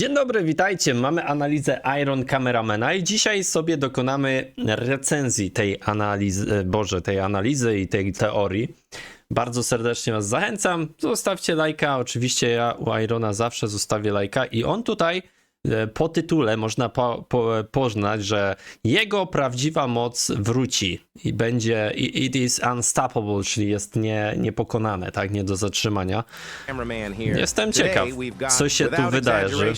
Dzień dobry, witajcie. Mamy analizę Iron Cameramana i dzisiaj sobie dokonamy recenzji tej analizy, e, Boże, tej analizy i tej teorii. Bardzo serdecznie Was zachęcam. Zostawcie lajka. Oczywiście ja u Irona zawsze zostawię lajka i on tutaj po tytule można po, po, poznać, że jego prawdziwa moc wróci i będzie it is unstoppable, czyli jest nie, niepokonane, tak, nie do zatrzymania. Jestem ciekaw, co się tu wydarzy.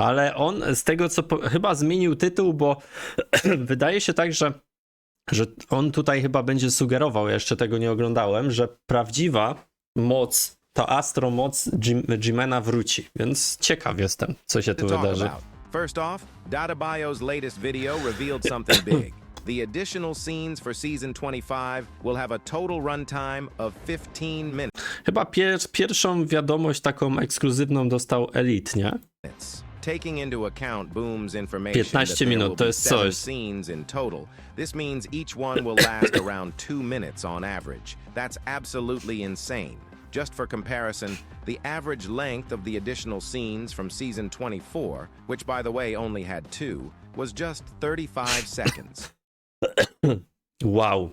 Ale on z tego co po, chyba zmienił tytuł, bo wydaje się tak, że, że on tutaj chyba będzie sugerował, ja jeszcze tego nie oglądałem, że prawdziwa moc, ta astro moc Jim, Jimena wróci. Więc ciekaw jestem, co się to tu wydarzy. First off, Data Bio's latest video revealed something big. The additional scenes for season 25 will have a total runtime of 15 minutes. Chyba pier, pierwszą wiadomość taką ekskluzywną dostał Elite, nie? Taking into account Boom's information 15 that there minut, to jest coś. scenes in total, this means each one will last around two minutes on average. That's absolutely insane. Just for comparison, the average length of the additional scenes from season 24, which by the way only had two, was just 35 seconds. Wow.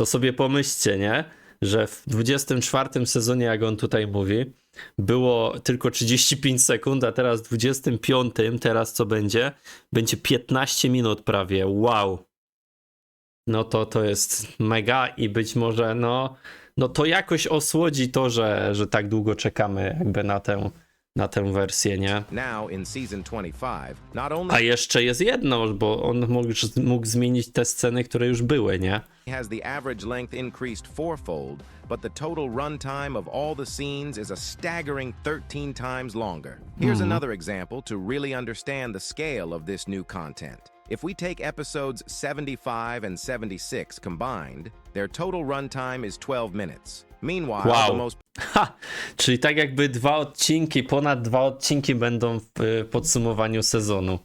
To sobie pomyślcie, nie? Że w 24 sezonie, jak on tutaj mówi, było tylko 35 sekund, a teraz w 25, teraz co będzie? Będzie 15 minut prawie. Wow. No to to jest mega i być może no, no to jakoś osłodzi to, że, że tak długo czekamy jakby na tę, na tę wersję, nie? Now in season 25, not only A jeszcze jest jedno, bo on mógł, mógł zmienić te sceny, które już były, nie? has the average length increased fourfold, but the total runtime of all the scenes is a staggering 13 times longer. Here's another example to really understand the scale of this new content. If we take episodes 75 and 76 combined, their total runtime is 12 minutes. Meanwhile, the Wow. most Ha! Czyli tak jakby dwa odcinki, ponad dwa odcinki będą w y, podsumowaniu sezonu.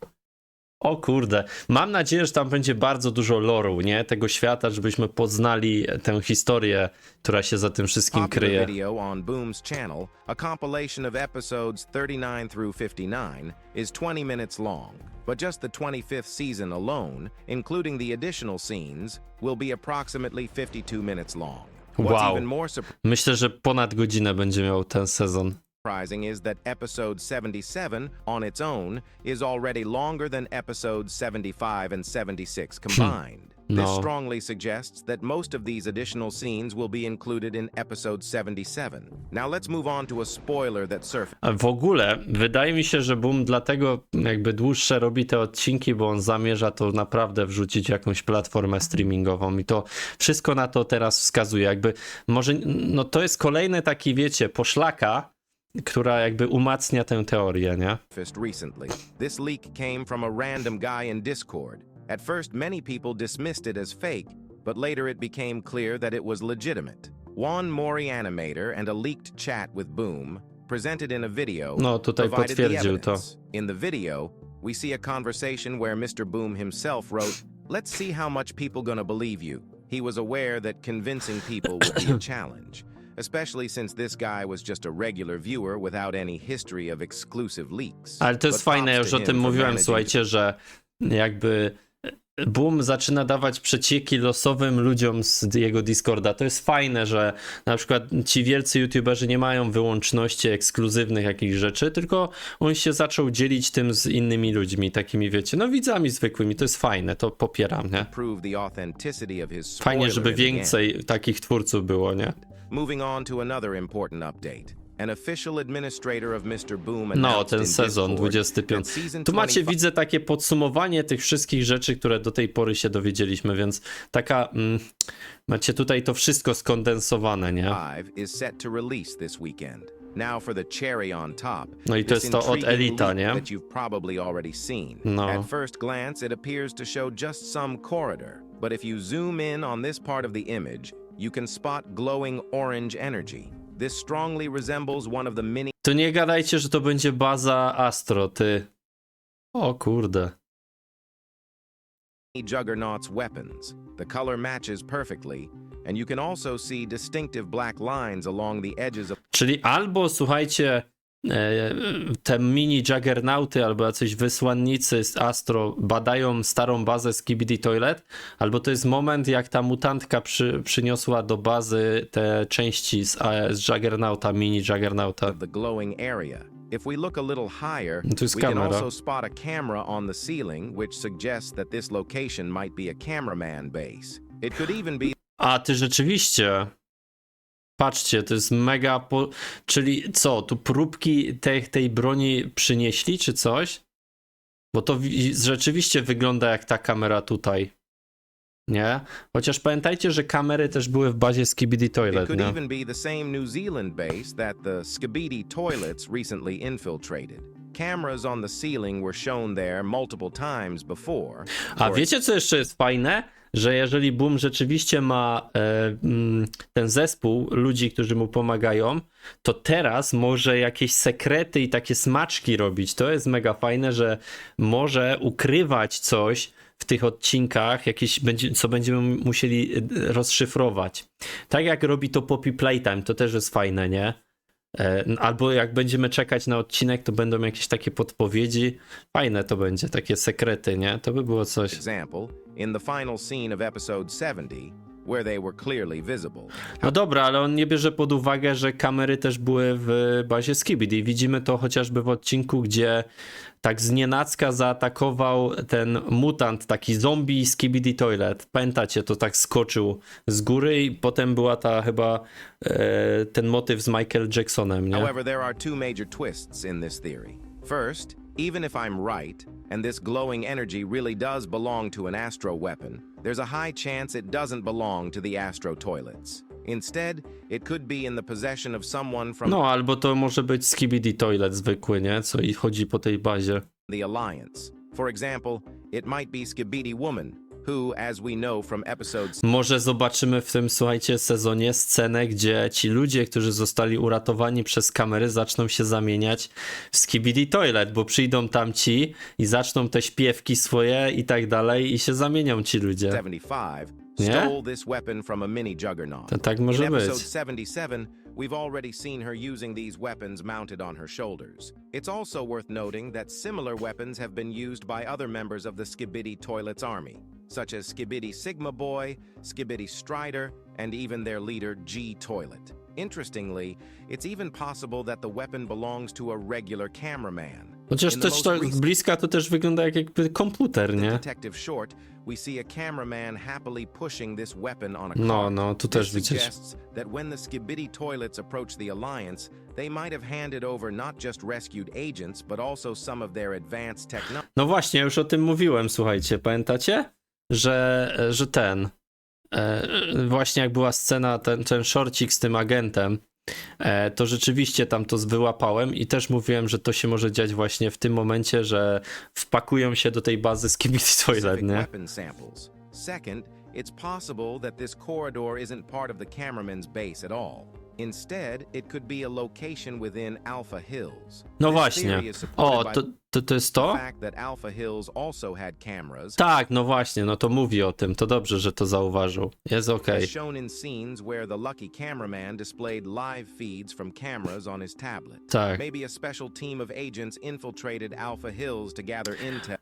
O kurde. Mam nadzieję, że tam będzie bardzo dużo loru, nie? Tego świata, żebyśmy poznali tę historię, która się za tym wszystkim kryje. video on Boom's channel, a compilation of episodes 39 through 59, is 20 minutes long. But just the 25th season alone, including the additional scenes, will be approximately 52 minutes long. What's Wow. even more Myślę, że ponad godzinę będzie miał ten sezon. Surprising is that episode 77 on its own is already longer than episodes 75 and 76 combined. This No. strongly suggests that most of these additional scenes will be included in episode 77. Now let's move on to a spoiler that surfaced. W ogóle wydaje mi się, że Boom dlatego jakby dłuższe robi te odcinki, bo on zamierza to naprawdę wrzucić jakąś platformę streamingową i to wszystko na to teraz wskazuje. Jakby może, no to jest kolejny taki, wiecie, poszlaka, która jakby umacnia tę teorię, nie? recently. This leak came from a random guy in Discord. At first, many people dismissed it as fake, but later it became clear that it was legitimate. Juan Mori Animator and a leaked chat with Boom presented in a video No, tutaj provided the potwierdził to. evidence. In the video, we see a conversation where Mr. Boom himself wrote, Let's see how much people gonna believe you. He was aware that convincing people would be a challenge, especially since this guy was just a regular viewer without any history of exclusive leaks. Ale to jest But fajne, już o tym mówiłem, słuchajcie, że jakby Boom zaczyna dawać przecieki losowym ludziom z jego Discorda. To jest fajne, że na przykład ci wielcy youtuberzy nie mają wyłączności ekskluzywnych jakichś rzeczy, tylko on się zaczął dzielić tym z innymi ludźmi, takimi wiecie, no widzami zwykłymi. To jest fajne, to popieram, nie? Fajnie, żeby więcej takich twórców było, nie? Moving on to another important update. An official administrator of Mr. Boom No, ten sezon Discord 25. that season Tu macie, 25 widzę, takie podsumowanie tych wszystkich rzeczy, które do tej pory się dowiedzieliśmy, więc taka. Mm, macie tutaj to wszystko skondensowane, nie? No i to jest to od Elita, nie? No. At first glance, it appears to show just some corridor, but if you zoom in on this part of the image, you can spot glowing orange energy. This strongly resembles one of the many To nie gadajcie, że to będzie baza Astro, ty. O kurde. Juggernaut's weapons. The color matches perfectly, and you can also see distinctive black lines along the edges of Czyli albo słuchajcie, te mini juggernauty albo jacyś wysłannicy z Astro badają starą bazę z Kibidi Toilet, albo to jest moment, jak ta mutantka przy, przyniosła do bazy te części z, z Juggernauta, mini Juggernauta. If we look a little higher, To jest we can also spot a camera on the ceiling, which suggests that this location might be a cameraman base. It could even be A ty rzeczywiście. Patrzcie, to jest mega. Po... Czyli co, tu próbki tej, tej broni przynieśli, czy coś? Bo to wi- rzeczywiście wygląda jak ta kamera tutaj. Nie? Chociaż pamiętajcie, że kamery też były w bazie Skibidi It Toilet, could nie? the same New Zealand base that the Skibidi toilets recently infiltrated. Cameras on the ceiling were shown there multiple times before. A wiecie, co jeszcze jest fajne? Że jeżeli Boom rzeczywiście ma e, mm, ten zespół ludzi, którzy mu pomagają, to teraz może jakieś sekrety i takie smaczki robić. To jest mega fajne, że może ukrywać coś w tych odcinkach, jakieś co będziemy musieli e, rozszyfrować. Tak jak robi to Poppy Playtime, to też jest fajne, nie? E, Albo jak będziemy czekać na odcinek, to będą jakieś takie podpowiedzi. Fajne to będzie, takie sekrety, nie? To by było coś. example, in the final scene of episode 70, where they were clearly visible. No dobra, ale on nie bierze pod uwagę, że kamery też były w bazie Skibidi. Widzimy to chociażby w odcinku, gdzie tak znienacka zaatakował ten mutant, taki zombie Skibidi Toilet. Pamiętacie, to tak skoczył z góry i potem była ta chyba e, ten motyw z Michael Jacksonem, nie? However, there are two major twists in this theory. First, even if I'm right, and this glowing energy really does belong to an Astro weapon, there's a high chance it doesn't belong to the Astro toilets. Instead, it could be in the possession of someone from No, albo to może być Skibidi Toilet zwykły, nie? Co i chodzi po tej bazie. the Alliance. For example, it might be Skibidi Woman, who, as we know from Może zobaczymy w tym, słuchajcie, sezonie scenę, gdzie ci ludzie, którzy zostali uratowani przez kamery, zaczną się zamieniać w Skibidi Toilet, bo przyjdą tam ci i zaczną te śpiewki swoje i tak dalej i się zamienią ci ludzie. 75 Yeah? stole this weapon from a mini juggernaut. To tak może In episode być. 77, we've already seen her using these weapons mounted on her shoulders. It's also worth noting that similar weapons have been used by other members of the Skibidi Toilets army, such as Skibidi Sigma Boy, Skibidi Strider, and even their leader G Toilet. Interestingly, it's even possible that the weapon belongs to a regular cameraman. Chociaż też to recent z bliska to też wygląda jak jakby komputer, nie? No, no, tu też widzisz. that when the Skibidi toilets approached the Alliance, they might have handed over not just rescued agents, but also some of their advanced technology. No właśnie, już o tym mówiłem, słuchajcie, pamiętacie? Że, że ten, e, właśnie jak była scena, ten, ten shorcik z tym agentem, e, to rzeczywiście tam to wyłapałem i też mówiłem, że to się może dziać właśnie w tym momencie, że wpakują się do tej bazy z Kibidi Toilet, nie? Second, it's possible that this corridor isn't part of the cameraman's base at all. Instead, it could be a location within Alpha Hills. No właśnie. O, to, to, to jest to? Tak, no właśnie, no to mówi o tym, to dobrze, że to zauważył. Jest tablet. Tak.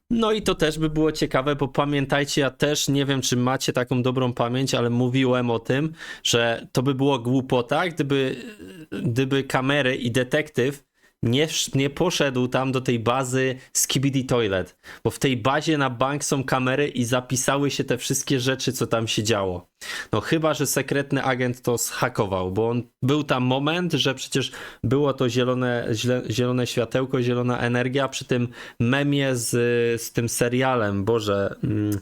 No i to też by było ciekawe, bo pamiętajcie, ja też nie wiem, czy macie taką dobrą pamięć, ale mówiłem o tym, że to by było głupota, gdyby, gdyby kamery i detektyw nie, nie poszedł tam do tej bazy Skibidi Toilet, bo w tej bazie na bank są kamery i zapisały się te wszystkie rzeczy, co tam się działo. No chyba, że sekretny agent to zhakował, bo on był tam moment, że przecież było to zielone, zielone światełko, zielona energia przy tym memie z, z tym serialem, Boże, mm,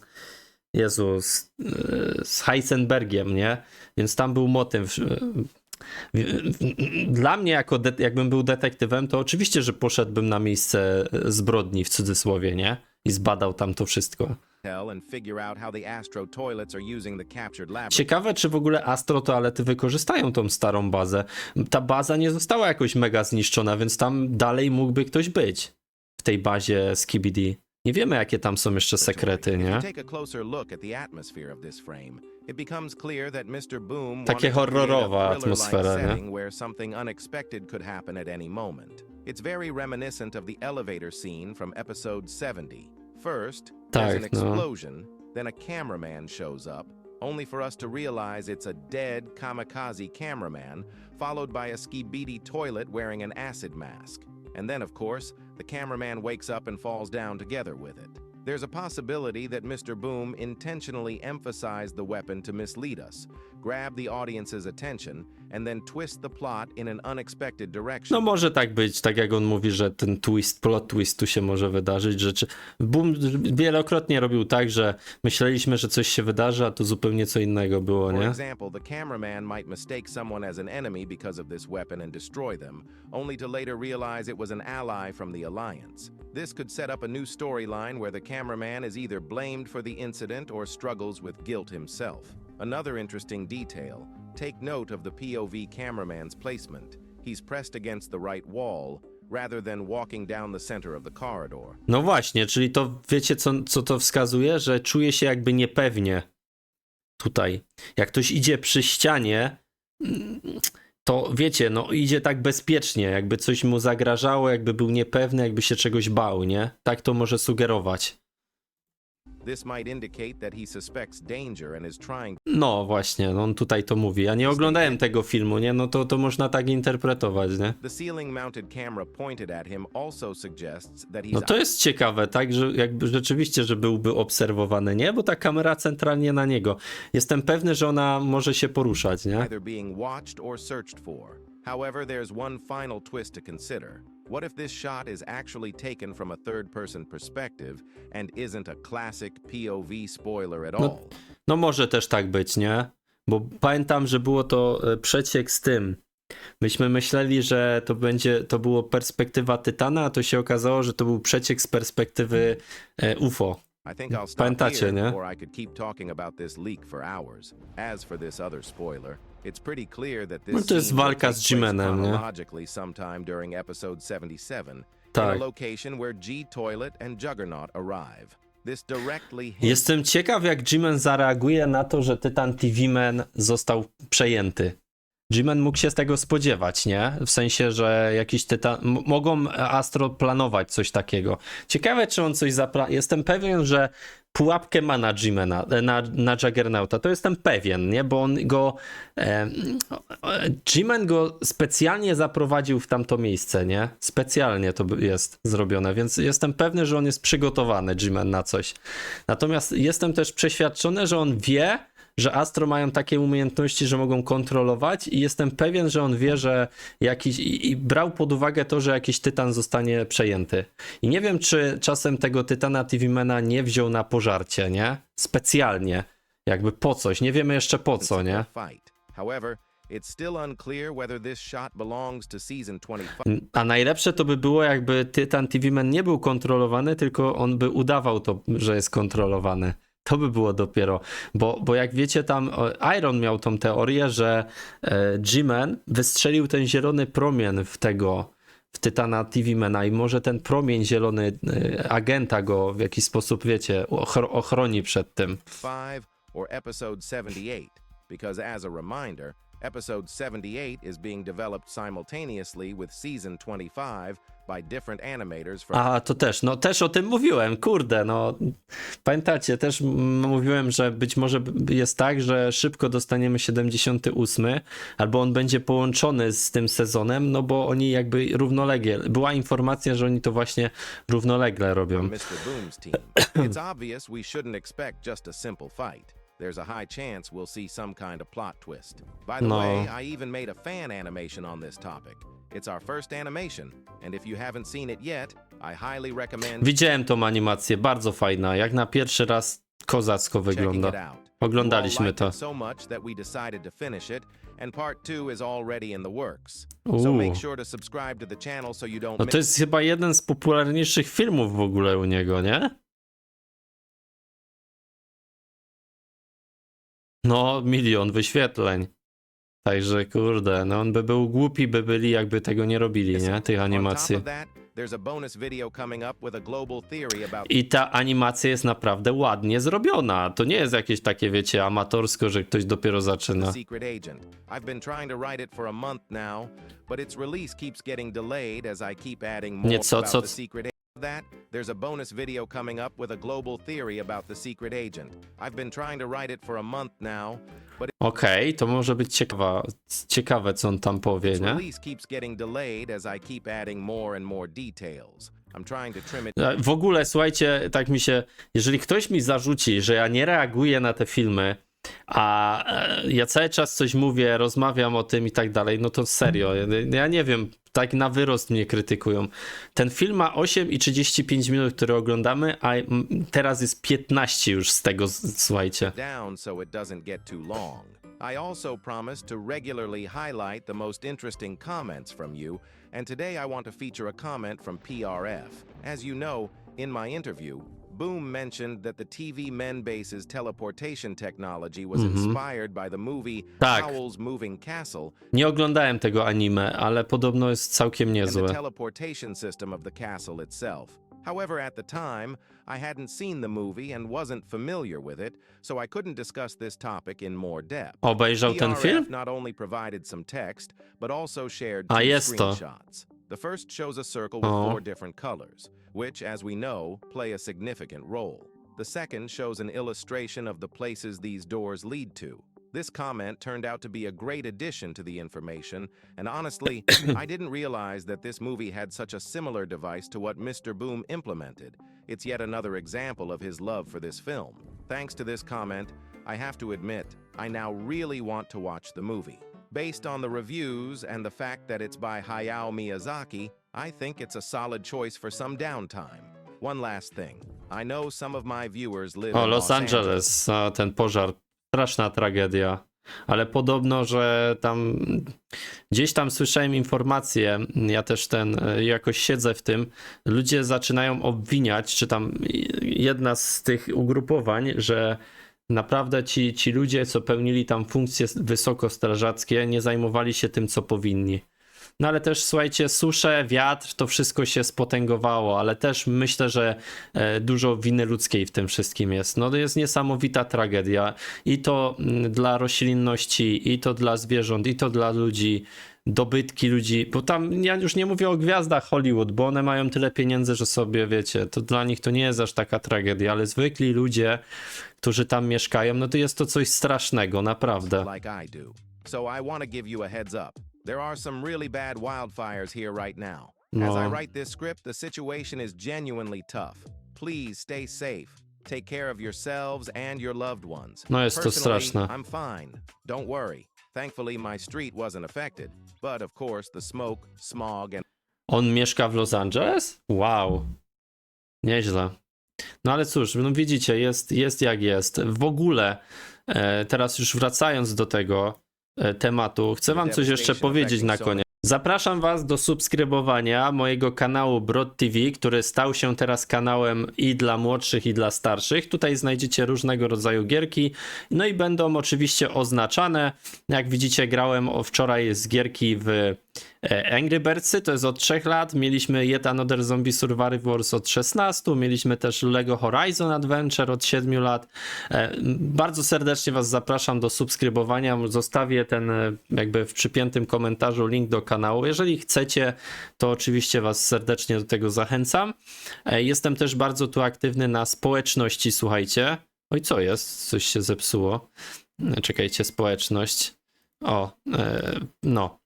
Jezu, z, y, z Heisenbergiem, nie? Więc tam był motyw. Y, Dla mnie, jako jakbym był detektywem, to oczywiście, że poszedłbym na miejsce zbrodni w cudzysłowie, nie? I zbadał tam to wszystko. Ciekawe, czy w ogóle Astro toalety wykorzystają tą starą bazę. Ta baza nie została jakoś mega zniszczona, więc tam dalej mógłby ktoś być w tej bazie z KBD. Nie wiemy, jakie tam są jeszcze sekrety, nie? Takie horrorowa atmosfera, nie? setting where something unexpected could happen at any moment. It's very reminiscent of the elevator scene from episode 70. First, Tak, no. then a cameraman shows up, only for us to realize it's a dead kamikaze cameraman, followed by a skibidi toilet wearing an acid mask. And then, of course, the cameraman wakes up and falls down together with it. There's a possibility that Mr. Boom intentionally emphasized the weapon to mislead us, grab the audience's attention, and then twist the plot in an unexpected direction. No może tak być, tak jak on mówi, że ten twist, plot twist tu się może wydarzyć, że czy... Boom wielokrotnie robił tak, że myśleliśmy, że coś się wydarzy, a to zupełnie co innego było, nie? For example, the cameraman might mistake someone as an enemy because of this weapon and destroy them, only to later realize it was an ally from the Alliance. This could set up a new storyline where the cameraman is either blamed for the incident or struggles with guilt himself. Another interesting detail take note of the POV cameraman's placement. He's pressed against the right wall rather than walking down the center of the corridor. No właśnie, czyli to wiecie, co, co to wskazuje? Że czuje się jakby niepewnie tutaj. Jak ktoś idzie przy ścianie, to wiecie, no idzie tak bezpiecznie, jakby coś mu zagrażało, jakby był niepewny, jakby się czegoś bał, nie? Tak to może sugerować. This might indicate that he suspects danger and is trying No właśnie, no on tutaj to mówi. Ja nie oglądałem tego filmu, nie? No to, to można tak interpretować, nie? The ceiling mounted camera pointed at him also suggests that he's No to jest ciekawe, tak, że jakby rzeczywiście, że byłby obserwowany, nie? Bo ta kamera centralnie na niego. Jestem pewny, że ona może się poruszać, nie? either being watched or searched for. However, there's one final twist to consider. What if this shot is actually taken from a third person perspective and isn't a classic POV spoiler at all? No, no może też tak być, nie? Bo pamiętam, że było to e, przeciek z tym. Myśmy myśleli, że to będzie, to było perspektywa Tytana, a to się okazało, że to był przeciek z perspektywy e, UFO. Pamiętacie, nie? or I could keep talking about this leak for hours. As for this other spoiler, No to jest walka z G-Manem, nie? chronologically sometime during episode 77, in Tak. Jestem ciekaw, jak G-Man zareaguje na to, że Tytan TV-Man został przejęty. G-Man mógł się z tego spodziewać, nie? W sensie, że jakiś Tytan... Mogą Astro planować coś takiego. Ciekawe, czy on coś zapla... Jestem pewien, że pułapkę ma na G-Mana, e, na, na Juggernauta. To jestem pewien, nie? Bo on go... E, G-Man go specjalnie zaprowadził w tamto miejsce, nie? Specjalnie to jest zrobione, więc jestem pewny, że on jest przygotowany, G-Man, na coś. Natomiast jestem też przeświadczony, że on wie, że Astro mają takie umiejętności, że mogą kontrolować i jestem pewien, że on wie, że jakiś i, i brał pod uwagę to, że jakiś tytan zostanie przejęty. I nie wiem, czy czasem tego tytana TV-mana nie wziął na pożarcie, nie? Specjalnie. Jakby po coś. Nie wiemy jeszcze po co, nie? fight. However, it's still unclear whether this shot belongs to season 25. A najlepsze to by było, jakby Tytan TV-Man nie był kontrolowany, tylko on by udawał to, że jest kontrolowany. To by było dopiero, bo, bo jak wiecie, tam o, Iron miał tą teorię, że e, G-Man wystrzelił ten zielony promień w tego, w Tytana TV-Mana i może ten promień zielony e, agenta go w jakiś sposób, wiecie, ochro- ochroni przed tym. 5 or episode 78 because as a reminder episode 78 is being developed simultaneously with season 25 by different animators from A, to też, no też o tym mówiłem, kurde, no pamiętacie, też mówiłem, że być może jest tak, że szybko dostaniemy 78, albo on będzie połączony z tym sezonem, no bo oni jakby równolegle, była informacja, że oni to właśnie równolegle robią. Mr. Boom's team. it's obvious we shouldn't expect just a simple fight. There's a high chance we'll see some kind of plot twist. By the No. way, I even made a fan animation on this topic. It's our first animation, and if you haven't seen it yet, I highly recommend Widziałem tą animację, bardzo fajna, jak na pierwszy raz kozacko wygląda. Oglądaliśmy to. so much that we decided to finish it, and part is already in the works. So make sure to subscribe to the channel so you don't No to jest chyba jeden z popularniejszych filmów w ogóle u niego, nie? No, milion wyświetleń. Także kurde, no on by był głupi, by byli jakby tego nie robili, nie? Tych animacji. I ta animacja jest naprawdę ładnie zrobiona. To nie jest jakieś takie, wiecie, amatorsko, że ktoś dopiero zaczyna. secret agent. I've been trying to write it for a month now, but its release keeps getting delayed as I keep adding more Nie, co- That there's a bonus video coming up with a global theory about the secret agent. I've been trying to write it for a month now, but Okej, to może być ciekawa, ciekawe, co on tam powie, its nie? release keeps getting delayed as I keep adding more and more details. I'm trying to trim it E, W ogóle, słuchajcie, tak mi się, jeżeli ktoś mi zarzuci, że ja nie reaguję na te filmy, a e, ja cały czas coś mówię, rozmawiam o tym i tak dalej, no to serio, ja- nie wiem, tak na wyrost mnie krytykują. Ten film ma 8 i 35 minut, które oglądamy, a teraz jest 15 już z tego, słuchajcie. down so it doesn't get too long. I also promise to regularly highlight the most interesting and today I want to feature a comment from PRF. As you know, in my interview, Boom mentioned that the TV Men Base's teleportation technology was mhm. inspired by the movie Tak. Howl's Moving Castle Nie oglądałem tego anime, ale podobno jest całkiem and the niezłe. teleportation system of the castle itself. However, at the time, I hadn't seen the movie and wasn't familiar with it, so I couldn't discuss this topic in more depth. Obejrzał ten film? not only provided some text, but also shared A two jest to. screenshots. The first shows a circle with four different colors, which, as we know, play a significant role. The second shows an illustration of the places these doors lead to. This comment turned out to be a great addition to the information, and honestly, I didn't realize that this movie had such a similar device to what Mr. Boom implemented. It's yet another example of his love for this film. Thanks to this comment, I have to admit, I now really want to watch the movie. Based on the reviews and the fact that it's by Hayao Miyazaki, I think it's a solid choice for some downtime. One last thing. I know some of my viewers live O, in Los Angeles, a ten pożar, straszna tragedia. Ale podobno, że tam gdzieś tam słyszałem informacje, ja też ten jakoś siedzę w tym, ludzie zaczynają obwiniać, czy tam jedna z tych ugrupowań, że naprawdę ci, ci ludzie, co pełnili tam funkcje wysokostrażackie, nie zajmowali się tym, co powinni. No ale też słuchajcie, susze, wiatr, to wszystko się spotęgowało, ale też myślę, że e, dużo winy ludzkiej w tym wszystkim jest. No to jest niesamowita tragedia i to mm, dla roślinności, i to dla zwierząt, i to dla ludzi, dobytki ludzi, bo tam ja już nie mówię o gwiazdach Hollywood, bo one mają tyle pieniędzy, że sobie wiecie, to dla nich to nie jest aż taka tragedia, ale zwykli ludzie, którzy tam mieszkają, no to jest to coś strasznego, naprawdę. like I do. So I want to give you a heads up. There are some really bad wildfires here right now. As I No. write this script, the situation is genuinely tough. Please stay safe. Take care of yourselves and your loved ones. No jest to Personally, straszne. I'm fine. Don't worry. Thankfully, my street wasn't affected. But of course, the smoke, smog, and On mieszka w Los Angeles? Wow. Nieźle. No ale cóż, no widzicie, jest, jest jak jest. W ogóle, e, teraz już wracając do tego e, tematu, chcę wam coś jeszcze powiedzieć na koniec. Zapraszam was do subskrybowania mojego kanału Broad TV, który stał się teraz kanałem i dla młodszych, i dla starszych. Tutaj znajdziecie różnego rodzaju gierki, no i będą oczywiście oznaczane. Jak widzicie, grałem wczoraj z gierki w Angry Birdsy, to jest od 3 lat. Mieliśmy Yet Another Zombie Survivor Wars od 16. Mieliśmy też Lego Horizon Adventure od 7 lat. E, Bardzo serdecznie Was zapraszam do subskrybowania. Zostawię ten e, jakby w przypiętym komentarzu link do kanału. Jeżeli chcecie, to oczywiście Was serdecznie do tego zachęcam. E, Jestem też bardzo tu aktywny na społeczności, słuchajcie. Oj, co jest? Coś się zepsuło. E, Czekajcie, społeczność. O, e, no.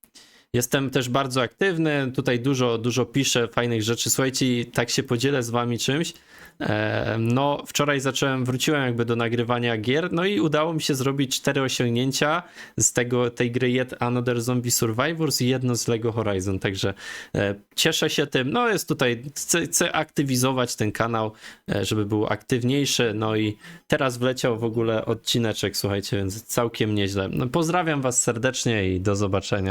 Jestem też bardzo aktywny, tutaj dużo, dużo piszę fajnych rzeczy. Słuchajcie, tak się podzielę z wami czymś. E, No, wczoraj zacząłem, wróciłem jakby do nagrywania gier, no i udało mi się zrobić cztery osiągnięcia z tego, tej gry Yet Another Zombie Survivors i jedno z Lego Horizon, także e, cieszę się tym. No, jest tutaj, chcę, chcę aktywizować ten kanał, e, żeby był aktywniejszy, no i teraz wleciał w ogóle odcineczek, słuchajcie, więc całkiem nieźle. No, pozdrawiam was serdecznie i do zobaczenia.